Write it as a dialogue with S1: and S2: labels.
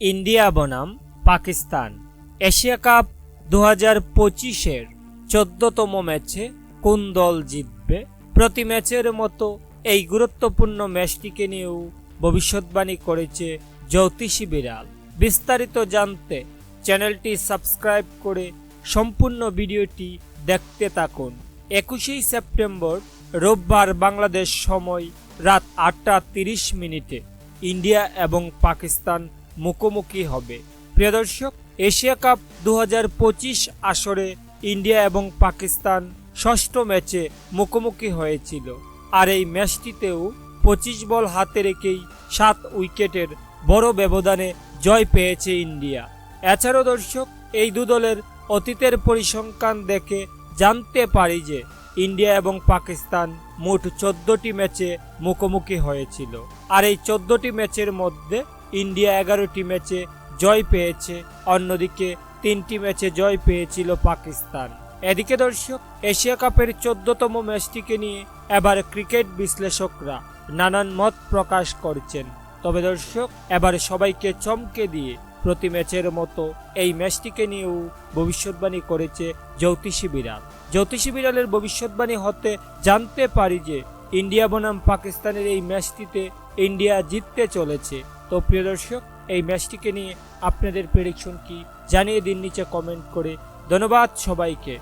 S1: India বনাম, Pakistan. Asia cup দু হাজার পঁচিশের চোদ্দতম ম্যাচে কোন দল জিতবে? প্রতি ম্যাচের মতো এই গুরুত্বপূর্ণ ম্যাচটিকে নিয়েও ভবিষ্যৎবাণী করেছে জ্যোতিষী বিড়াল। বিস্তারিত জানতে চ্যানেলটি সাবস্ক্রাইব করে সম্পূর্ণ ভিডিওটি দেখতে থাকুন। একুশেই সেপ্টেম্বর, রোববার বাংলাদেশ সময়, রাত আটটা তিরিশ মিনিটে। ইন্ডিয়া এবং পাকিস্তান মুখোমুখি হবে। প্রিয় দর্শক, এশিয়া কাপ দু হাজার পঁচিশ আসরে ইন্ডিয়া এবং পাকিস্তান ষষ্ঠ ম্যাচে মুখোমুখি হয়েছিল। আর এই ম্যাচটিতেও পঁচিশ বল হাতে রেখেই সাত উইকেটের বড় ব্যবধানে জয় পেয়েছে ইন্ডিয়া। এছাড়াও দর্শক, এই দু দলের অতীতের পরিসংখ্যান দেখে জানতে পারি যে ইন্ডিয়া এবং পাকিস্তান মোট চোদ্দটি ম্যাচে মুখোমুখি হয়েছিল। আর এই চোদ্দটি ম্যাচের মধ্যে ইন্ডিয়া এগারোটি ম্যাচে জয় পেয়েছে, অন্যদিকে তিনটি ম্যাচে জয় পেয়েছিল পাকিস্তান। এদিকে দর্শক, এশিয়া কাপের চোদ্দতম ম্যাচটিকে নিয়ে এবার ক্রিকেট বিশ্লেষকরা নানান মত প্রকাশ করছেন। তবে দর্শক, এবার সবাইকে চমকে দিয়ে প্রতি ম্যাচের মতো এই ম্যাচটিকে নিয়েও ভবিষ্যৎবাণী করেছে জ্যোতিষী বিড়াল। জ্যোতিষী বিড়ালের ভবিষ্যৎবাণী হতে জানতে পারি যে, ইন্ডিয়া বনাম পাকিস্তানের এই ম্যাচটিতে ইন্ডিয়া জিততে চলেছে। তো প্রিয় দর্শক, এই ম্যাচটিকে নিয়ে আপনাদের প্রেডিকশন কি জানিয়ে দিন নিচে কমেন্ট করে। ধন্যবাদ সবাইকে।